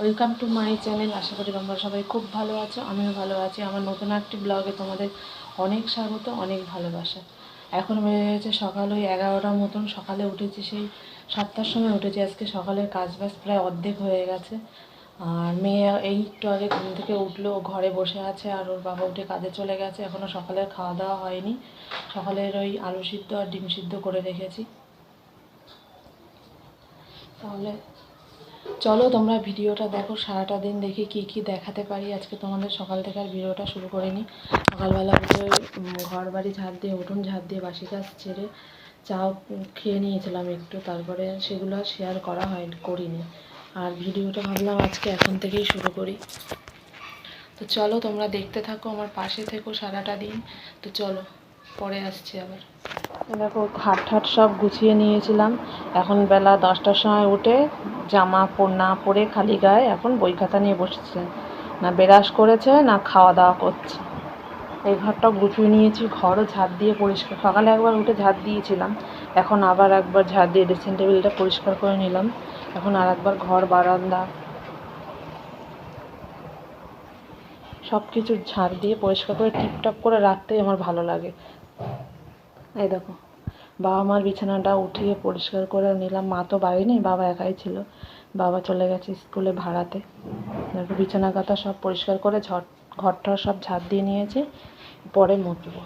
Welcome to my channel আশা করি তোমরা সবাই খুব ভালো আছো, আমিও ভালো আছি। আমার নতুন একটি ব্লগে তোমাদের অনেক স্বাগত, অনেক ভালোবাসা। এখন বেজে গেছে সকাল ওই এগারোটার মতন, সকালে উঠেছি সেই সাতটার সময় উঠেছি। আজকে সকালের কাজ বাজ প্রায় অর্ধেক হয়ে গেছে। আর মেয়ে এই একটু আগে ঘুম থেকে উঠল ঘরে বসে আছে আর ওর বাবা উঠে কাজে চলে গেছে। এখনও সকালের খাওয়া দাওয়া হয়নি। সকালের ওই আলু সিদ্ধ আর ডিম সিদ্ধ করে রেখেছি। তাহলে চলো তোমরা ভিডিওটা দেখো, সারাটা দিন দেখি কি কি দেখাতে পারি। আজকে তোমাদের সকাল থেকে আর ভিডিওটা শুরু করে নিই সকালবেলা উঠে ঘর বাড়ি ঝাড় দিয়ে, উঠোন ঝাড় দিয়ে, বাসি কাজ ছেড়ে চাও খেয়ে নিয়েছিলাম একটু। তারপরে সেগুলো শেয়ার করা হয়, করিনি। আর ভিডিওটা ভাবলাম আজকে এখন থেকেই শুরু করি। তো চলো তোমরা দেখতে থাকো, আমার পাশে থেকো সারাটা দিন। তো চলো। পরে আসছি আবার। দেখো, খাট ঠাট সব গুছিয়ে নিয়েছিলাম। এখন বেলা দশটার সময় উঠে জামা না পরে খালি গায়ে এখন বই খাতা নিয়ে বসেছে। না বেরাস করেছে, না খাওয়া দাওয়া করছে। এই ঘরটা গুছিয়ে নিয়েছি, ঘরও ঝাড় দিয়ে পরিষ্কার। সকালে একবার উঠে ঝাড় দিয়েছিলাম, এখন আবার একবার ঝাড় দিয়ে ড্রেসিং টেবিলটা পরিষ্কার করে নিলাম। এখন আর একবার ঘর, বারান্দা সব কিছু ঝাড় দিয়ে পরিষ্কার করে টিপটপ করে রাখতেই আমার ভালো লাগে। এই দেখো, বাবা মার বিছানাটা উঠিয়ে পরিষ্কার করে নিলাম। মা তো বাড়ি নেই, বাবা একাই ছিল। বাবা চলে গেছে স্কুলে ভাড়াতে। দেখো বিছানা কাতা সব পরিষ্কার করে ঝট ঘরটা সব ঝাড় দিয়ে নিয়েছি। পরে মুছবো।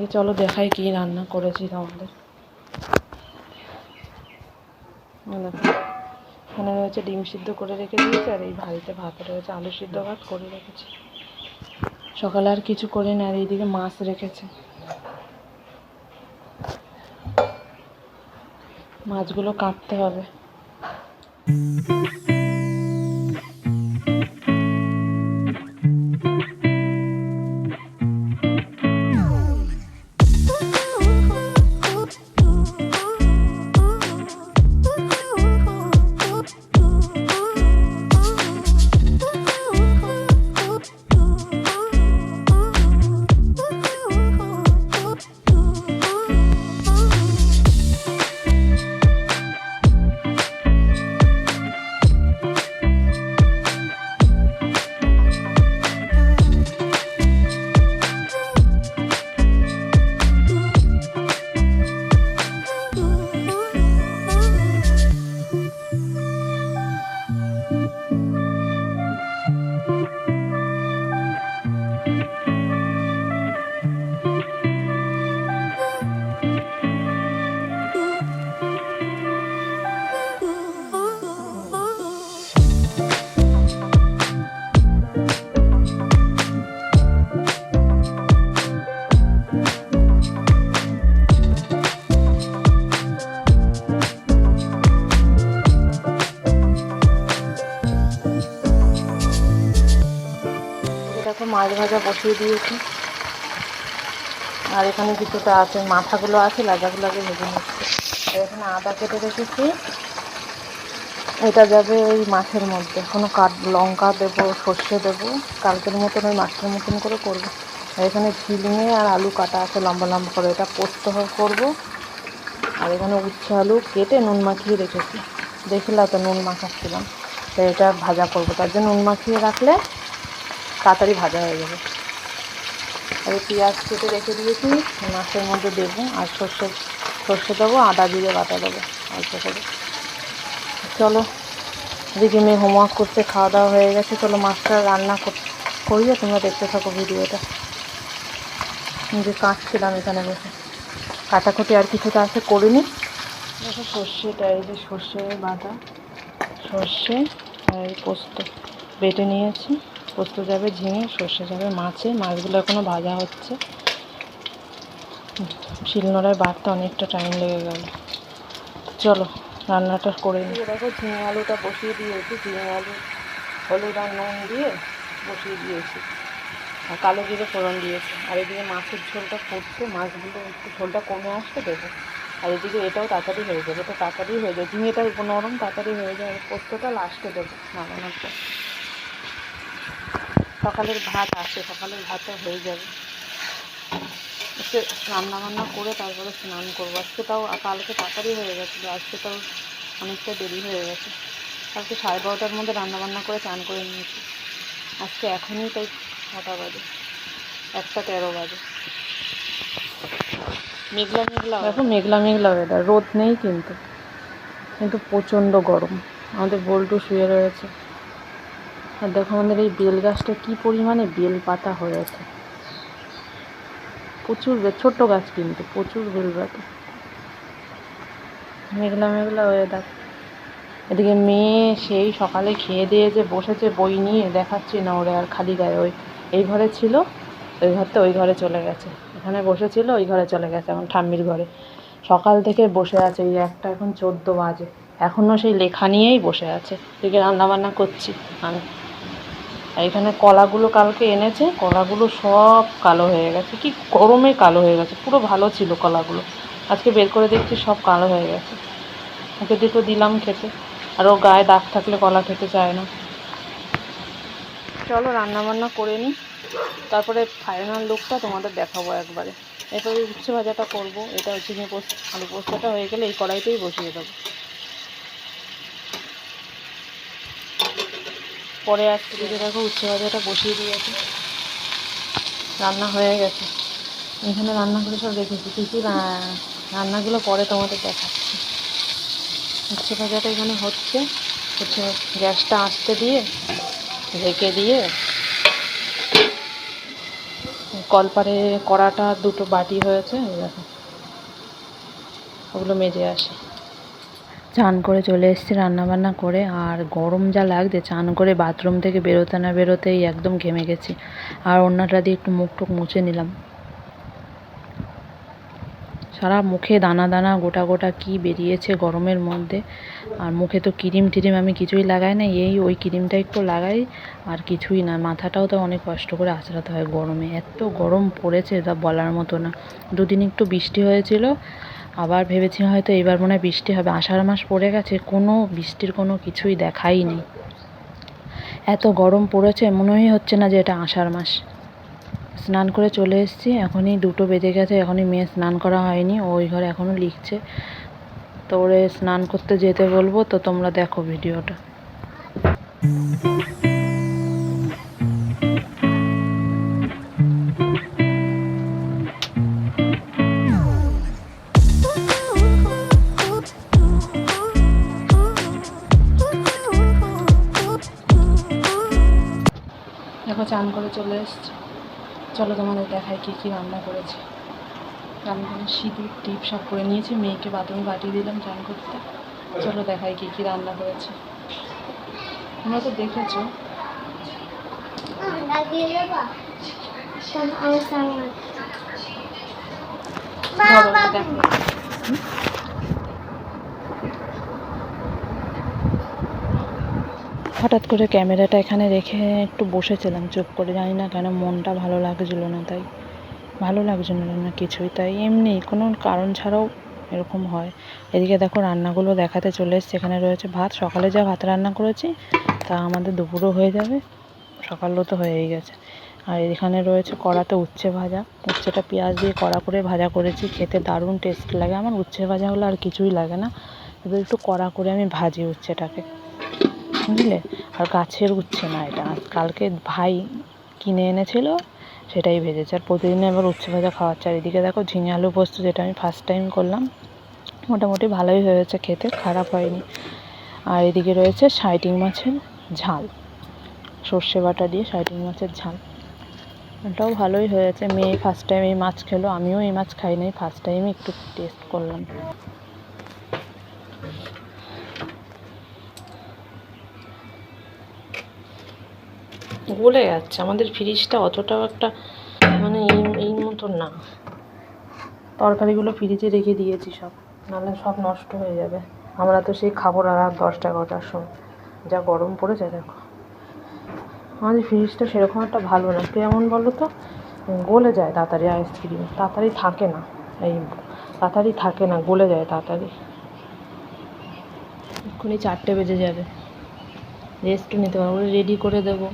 এই চলো দেখাই কি রান্না করেছি তোমাদের। এখানে রয়েছে ডিম সিদ্ধ করে রেখে দিয়েছি, আর এই ভাড়িতে ভাত রয়েছে, আলু সিদ্ধ ভাত করে রেখেছি। সকালে আর কিছু করি না আর এইদিকে মাছ রেখেছে। মাছগুলো কাটতে হবে। দেখো, মাছ ভাজা বসিয়ে দিয়েছি। আর এখানে কিছুটা আছে, মাথাগুলো আছে লাজাগুলো আগে ভেজে নিচ্ছি। আর এখানে আদা কেটে রেখেছি। এটা যাবে ওই মাছের মধ্যে। কোনো কাঠ, লঙ্কা দেবো, সর্ষে দেবো, কালকের মতন ওই মাছের মতন করে করব। আর এখানে ঝিলিঙে আর আলু কাটা আছে, লম্বা লম্বা করে। এটা পোস্ত করব। আর এখানে উচ্ছে আলু কেটে নুন মাখিয়ে রেখেছি। দেখলা তো নুন মাখাচ্ছিলাম। তো এটা ভাজা করব। তার জন্য নুন মাখিয়ে রাখলে তাড়াতাড়ি ভাজা হয়ে যাবে। আর পেঁয়াজ কেটে রেখে দিয়েছি, মাছের মধ্যে দেবো আর সর্ষে সর্ষে দেবো, আদা দিয়ে বাটা দেবো অল্প করে। চলো, এদিকে মেয়ে হোমওয়ার্ক করতে খাওয়া দাওয়া হয়ে গেছে। চলো মাছটা রান্না কর- করিয়ে তোমরা দেখতে থাকো ভিডিওটা। নিজে কাটছিলাম এখানে বসে। কাটাকুটি আর কিছুটা আছে, করিনি। দেখো সর্ষেটা, এই যে সর্ষে বাটা, সর্ষে আর পোস্ত বেটে নিয়েছি। পোস্ত যাবে, ঝিঙে, সর্ষে যাবে, মাছে। মাছগুলো এখনও ভাজা হচ্ছে। শিলনোড়ায় বাটতে অনেকটা টাইম লেগে গেল। চলো, রান্নাটা করে নিই দেখো, ঝিঙে আলুটা বসিয়ে দিয়েছি। ঝিঙে আলু, হলুদ আর নুন দিয়ে বসিয়ে দিয়েছি। আর কালো জিরে ফোড়ন দিয়েছি। আর এদিকে মাছের ঝোলটা ফুটছে। মাছগুলো একটু ঝোলটা কমে আসতে দেবো আর এদিকে এটাও তাড়াতাড়ি হয়ে যাবে। এটা তাড়াতাড়ি হয়ে যাবে ঝিঙেটা নরম তাড়াতাড়ি হয়ে যাবে পোস্তটা লাস্টে দেবো নামানোর পর। সকালের ভাত আছে সকালের ভাতটা হয়ে যাবে। আজকে রান্না বান্না করে তারপরে স্নান করব। আজকে তাও কালকে তাড়াতাড়ি হয়ে গেছিল, আজকে তাও অনেকটা দেরি হয়ে গেছে। কালকে সাড়ে বারোটার মধ্যে রান্নাবান্না করে চান করে নিয়েছি। আজকে এখনই তাই ছটা বাজে, একটা তেরো বাজে। মেঘলা মেঘলা দেখো মেঘলা মেঘলা ওয়েদার রোদ নেই কিন্তু। কিন্তু প্রচণ্ড গরম। আমাদের বল্টু শুয়ে রয়েছে। আর দেখো আমাদের এই বেল গাছটা কী পরিমাণে বেল পাতা হয়েছে। প্রচুর ছোট্ট গাছ কিন্তু, প্রচুর বেল পাতা। মেঘলা মেঘলা ওয়েদার এদিকে মেয়ে সেই সকালে খেয়ে দিয়ে যে বসেছে বই নিয়ে, দেখাচ্ছি না ওরে আর খালি গায়ে। ওই এই ঘরে ছিল, ওই ঘর থেকে ওই ঘরে চলে গেছে। এখানে বসেছিল, ওই ঘরে চলে গেছে এখন ঠাম্মির ঘরে। সকাল থেকে বসে আছে, এই একটা এখন চোদ্দ বাজে। এখনও সেই লেখা নিয়েই বসে আছে। এদিকে রান্নাবান্না করছি আমি। আর এখানে কলাগুলো কালকে এনেছে, কলাগুলো সব কালো হয়ে গেছে। কি গরমে কালো হয়ে গেছে, পুরো ভালো ছিল কলাগুলো। আজকে বের করে দেখছি সব কালো হয়ে গেছে। ওকে দুটো দিলাম খেতে। আর ও গায়ে দাগ থাকলে কলা খেতে চায় না। চলো রান্না বান্না করে নিই। তারপরে ফাইনাল লুকটা তোমাদের দেখাবো একবারে। এরপরে উচ্ছে ভাজাটা করব। এটা ঝিঙে পোস্ত, আলু পোস্তটা হয়ে গেলে এই কড়াইতেই বসিয়ে দেবো। পরে আজকে দিকে দেখো উচ্ছে ভাজাটা বসিয়ে দিয়েছি। রান্না হয়ে গেছে। এখানে রান্না করে সব রেখেছি কী কী রান্নাগুলো পরে তোমাদের দেখাচ্ছি। উচ্ছে ভাজাটা এখানে হচ্ছে। হচ্ছে গ্যাসটা আস্তে দিয়ে ঢেকে দিয়ে কলপারে কড়াটা দুটো বাটি হয়েছে দেখো। ওগুলো মেজে আসে। চান করে চলে এসেছি রান্নাবান্না করে, আর গরম যা লাগছে চান করে বাথরুম থেকে বেরোতে না বেরোতেই একদম ঘেমে গেছি। আর অন্যটা দিয়ে একটু মুখ টুক মুছে নিলাম। সারা মুখে দানা দানা, গোটা গোটা কি বেরিয়েছে গরমের মধ্যে। আর মুখে তো ক্রিম টিরিম আমি কিছুই লাগাই না এই ওই ক্রিমটা একটু লাগাই, আর কিছুই না। মাথাটাও তো অনেক কষ্ট করে আঁচড়াতে হয় গরমে। এত গরম পড়েছে তা বলার মতো না। দুদিন একটু বৃষ্টি হয়েছিল আবার ভেবেছি হয়তো এবার মনে হয় বৃষ্টি হবে। আষাঢ় মাস পড়ে গেছে, কোনো বৃষ্টির কোনো কিছুই দেখাই নেই এত গরম পড়েছে, মনেই হচ্ছে না যে এটা আষাঢ় মাস। স্নান করে চলে এসেছি, এখনই দুটো বেজে গেছে, এখনই মেয়ে স্নান করা হয়নি ওই ঘরে এখনও লিখছে। তো ওরে স্নান করতে যেতে বলব, তো তোমরা দেখো ভিডিওটা। চান করে চলে এসেছি। চলো তোমাদের দেখায় কী কী রান্না করেছে। রান্না করে সিঁদুর টিপ সব করে নিয়েছি। মেয়েকে বাথরুমে পাঠিয়ে দিলাম চান করতে। চলো দেখায় কী কী রান্না করেছে। তোমরা তো দেখেছ। ধরো দেখো। হঠাৎ করে ক্যামেরাটা এখানে রেখে একটু বসেছিলাম, চুপ করে। জানি না কেন মনটা ভালো লাগছিল না, তাই। ভালো লাগছিল না কিছুই। তাই এমনি, কোনো কারণ ছাড়াও এরকম হয়। এদিকে দেখো রান্নাগুলো দেখাতে চলে এসছে। এখানে রয়েছে ভাত। সকালে যা ভাত রান্না করেছি, তা আমাদের দুপুরও হয়ে যাবে। সকালও তো হয়েই গেছে। আর এখানে রয়েছে কড়াতে উচ্ছে ভাজা। উচ্ছেটা পেঁয়াজ দিয়ে কড়া করে ভাজা করেছি। খেতে দারুণ টেস্ট লাগে। আমার উচ্ছে ভাজা হলে আর কিছুই লাগে না। এবার একটু কড়া করে আমি ভাজি উচ্ছেটাকে। বুঝলে? আর গাছের উচ্ছে না এটা। কালকে ভাই কিনে এনেছিল, সেটাই ভেজেছে। আর প্রতিদিন এবার উচ্ছে ভাজা খাওয়াচ্ছে। আর এদিকে দেখো ঝিঙে আলু পোস্ত, যেটা আমি ফার্স্ট টাইম করলাম, মোটামুটি ভালোই হয়েছে খেতে, খারাপ হয়নি। আর এদিকে রয়েছে সাইটিং মাছের ঝাল। সর্ষে বাটা দিয়ে সাইটিং মাছের ঝাল। ওটাও ভালোই হয়েছে। মেয়ে ফার্স্ট টাইম এই মাছ খেলো। আমিও এই মাছ খাই নাই। ফার্স্ট টাইমই একটু টেস্ট করলাম। গলে যাচ্ছে, আমাদের ফ্রিজটা অতটাও একটা মানে এই এই মতন না। তরকারিগুলো ফ্রিজে রেখে দিয়েছি সব, নাহলে সব নষ্ট হয়ে যাবে। আমরা তো সেই খাব রাত দশটা, এগারোটার সময়। যা গরম পড়েছে, দেখো। আমাদের ফ্রিজটা সেরকম একটা ভালো না। কেমন বলো তো? গলে যায় তাড়াতাড়ি আইসক্রিম তাড়াতাড়ি থাকে না। এই তাড়াতাড়ি থাকে না, গলে যায় তাড়াতাড়ি। এক্ষুনি চারটে বেজে যাবে। রেস্টও নিতে পারব রেডি করে দেবো।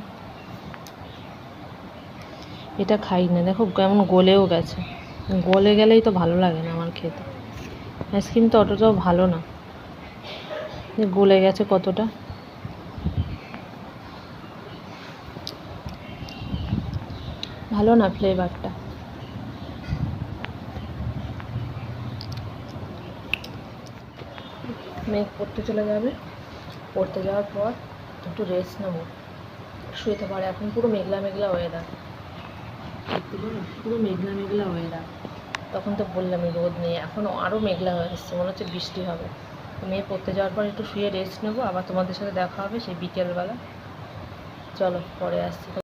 এটা খাই না। দেখো কেমন গলেও গেছে। গলে গেলেই তো ভালো লাগে না আমার খেতে। আইসক্রিম তো অতটাও ভালো না। গলে গেছে কতটা? ভালো না ফ্লেভারটা? মেঘ পড়তে চলে যাবে। পড়তে যাওয়ার পর একটু রেস্ট নেব। শুয়েতে পারে এখন পুরো মেঘলা মেঘলা ওয়েদার দেখতে পারো মেঘলা মেঘলা ওয়েদার তখন তো বললামই রোদ নেই এখন আরও মেঘলা হয়ে এসছে, মনে হচ্ছে বৃষ্টি হবে। মেয়ে পড়তে যাওয়ার পর একটু শুয়ে রেস্ট নেব, আবার তোমাদের সাথে দেখা হবে সেই বিকেলবেলা। চলো, পরে আসছি।